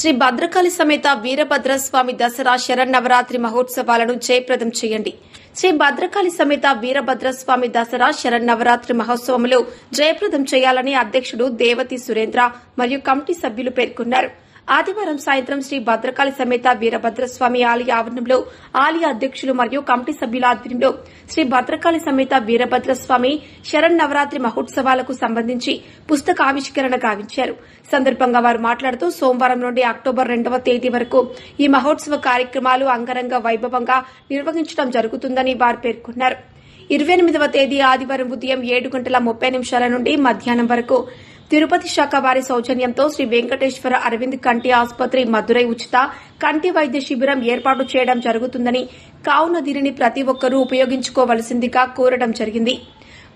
శ్రీ భద్రకాళి సమేత వీరభద్రస్వామి దసరా శరన్నవరాత్రి మహోత్సవాలను జయప్రదం చేయండి. శ్రీ భద్రకాళి సమేత వీరభద్రస్వామి దసరా శరన్నవరాత్రి మహోత్సవములు జయప్రదం చేయాలని అధ్యక్షుడు దేవతి సురేంద్ర మరియు కమిటీ సభ్యులు పేర్కొన్నారు. ఆదివారం సాయంత్రం శ్రీ భద్రకాళి సమేత వీరభద్రస్వామి ఆలయ ఆవరణంలో ఆలయ అధ్యక్షులు మరియు కమిటీ సభ్యుల ఆధ్వర్యంలో శ్రీ భద్రకాళి సమేత వీరభద్రస్వామి శరణ్ నవరాత్రి మహోత్సవాలకు సంబంధించి పుస్తక ఆవిష్కరణ గావించారు. సందర్భంగా వారు మాట్లాడుతూ సోమవారం నుండి అక్టోబర్ రెండవ తేదీ వరకు ఈ మహోత్సవ కార్యక్రమాలు అంగరంగ వైభవంగా నిర్వహించడం జరుగుతుందని వారు పేర్కొన్నారు. ఇరవై ఎనిమిదవ తేదీ ఆదివారం ఉదయం ఏడు గంటల ముప్పై నిమిషాల నుండి మధ్యాహ్నం వరకు తిరుపతి శాఖ వారి సౌజన్యంతో శ్రీ వెంకటేశ్వర అరవింద్ కంటి ఆసుపత్రి మదురై ఉచిత కంటి వైద్య శిబిరం ఏర్పాటు చేయడం జరుగుతుందని కావున దీనిని ప్రతి ఒక్కరూ ఉపయోగించుకోవలసిందిగా కోరడం జరిగింది.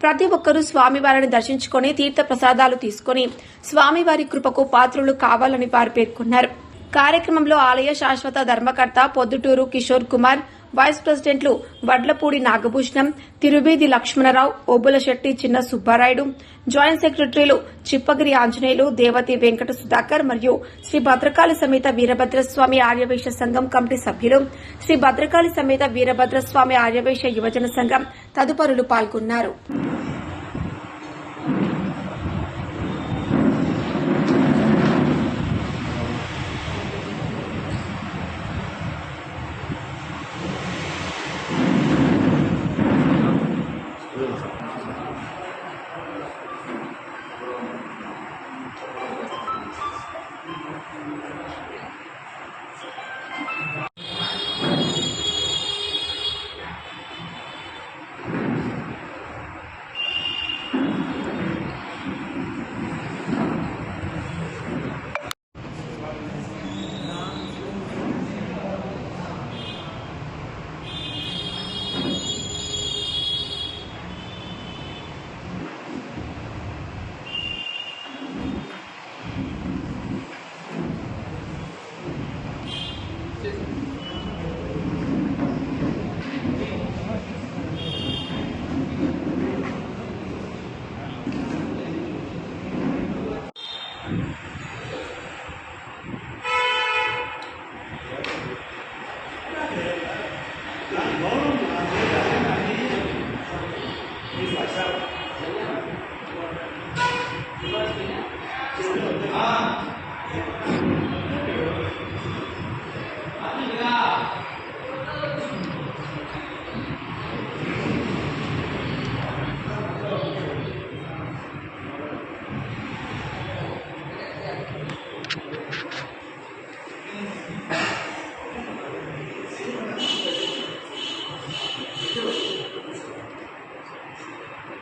ప్రతి ఒక్కరూ స్వామివారిని దర్శించుకుని తీర్థ ప్రసాదాలు తీసుకుని స్వామివారి కృపకు పాత్రులు కావాలని వారు పేర్కొన్నారు. కార్యక్రమంలో ఆలయ శాశ్వత ధర్మకర్త పొద్దుటూరు కిషోర్ కుమార్ వైస్ ప్రెసిడెంట్లు వడ్లపూడి నాగభూషణం తిరువేది లక్ష్మణరావు ఓబుల శెట్టి చిన్న సుబ్బారాయుడు జాయింట్ సెక్రటరీలు చిప్పగిరి ఆంజనేయులు దేవతి వెంకట సుధాకర్ మరియు శ్రీ భద్రకాళి సమేత వీరభద్రస్వామి ఆర్యవేశ సంఘం కమిటీ సభ్యులు శ్రీ భద్రకాళి సమేత వీరభద్రస్వామి ఆర్యవేశ యువజన సంఘం తదుపరులు పాల్గొన్నారు. 아. 아닙니다.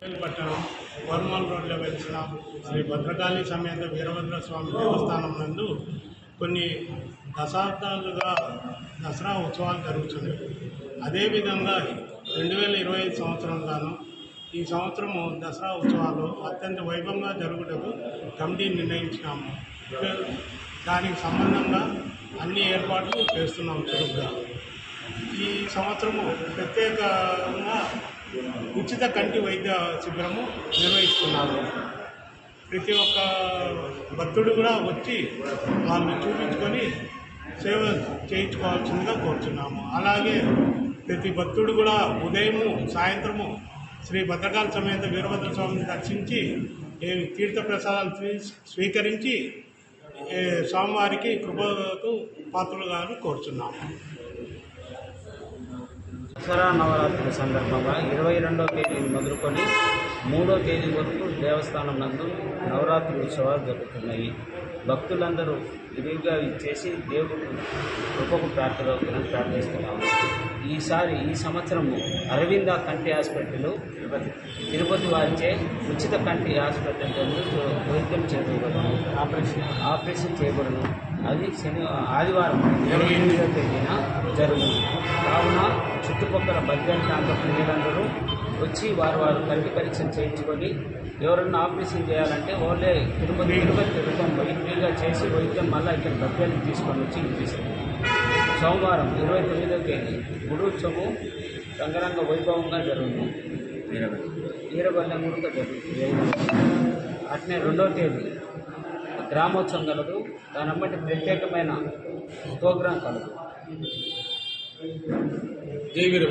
పట్టణం వర్మల్ రోడ్లో వెలిసిన శ్రీ భద్రకాళి సమేత వీరభద్ర స్వామి దేవస్థానం నందు కొన్ని దశాబ్దాలుగా దసరా ఉత్సవాలు జరుగుతున్నాయి. అదేవిధంగా రెండు వేల ఇరవై ఐదు సంవత్సరంగాను ఈ సంవత్సరము దసరా ఉత్సవాలు అత్యంత వైభవంగా జరుగుటకు కమిటీ నిర్ణయించినాము. దానికి సంబంధంగా అన్ని ఏర్పాట్లు చేస్తున్నాము. చురుగ్గా ఈ సంవత్సరము ప్రత్యేకంగా ఉచిత కంటి వైద్య శిబిరము నిర్వహిస్తున్నారు ప్రతి ఒక్క భక్తుడు కూడా వచ్చి వాళ్ళు చూపించుకొని సేవ చేయించుకోవాల్సిందిగా కోరుచున్నాము. అలాగే ప్రతి భక్తుడు కూడా ఉదయము సాయంత్రము శ్రీ భద్రకాళ సమేత వీరభద్ర స్వామిని దర్శించి ఏ తీర్థ ప్రసాదాలు స్వీ- స్వీకరించి స్వామివారికి కృపకు పాత్రలుగాను కోరుచున్నాము. దసరా నవరాత్రుల సందర్భంగా ఇరవై రెండవ తేదీ మొదలుకొని మూడో తేదీ వరకు దేవస్థానం నందు నవరాత్రి ఉత్సవాలు జరుగుతున్నాయి. భక్తులందరూ విరివిగా ఇచ్చేసి దేవుడు కృపకు ప్రార్థన ప్రార్థిస్తున్నాము. ఈసారి ఈ సంవత్సరము అరవింద కంటి హాస్పిటల్ తిరుపతి వారిచే ఉచిత కంటి హాస్పిటల్ వైద్యం చేయబడను. ఆపరేషన్. ఆపరేషన్ చేయబడను. అది శని ఆదివారం ఇరవై ఎనిమిదవ తేదీన జరుగుతుంది. కావున చుట్టుపక్కల బద్గల్ ప్రాంత ప్రజలందరూ వచ్చి వారు వారు కంటి పరీక్షలు చేయించుకొని ఎవరన్నా ఆపరేషన్ చేయాలంటే వాళ్ళే తిరుపతి తిరుపతి పోయి ఫ్రీగా చేసి వైద్యం మళ్ళీ ఇక్కడ బద్గల్కి తీసుకొని వచ్చి ఇప్పిస్తారు సోమవారం ఇరవై తొమ్మిదవ తేదీ గుడోత్సవం రంగరంగ వైభవంగా జరుగుతుంది. ఈరబల్లెం కూడా జరుగుతుంది. అట్నే రెండవ తేదీ గ్రామోత్సవం కలదు దాని అమ్మటి ప్రత్యేకమైన ప్రోగ్రాం కలదు.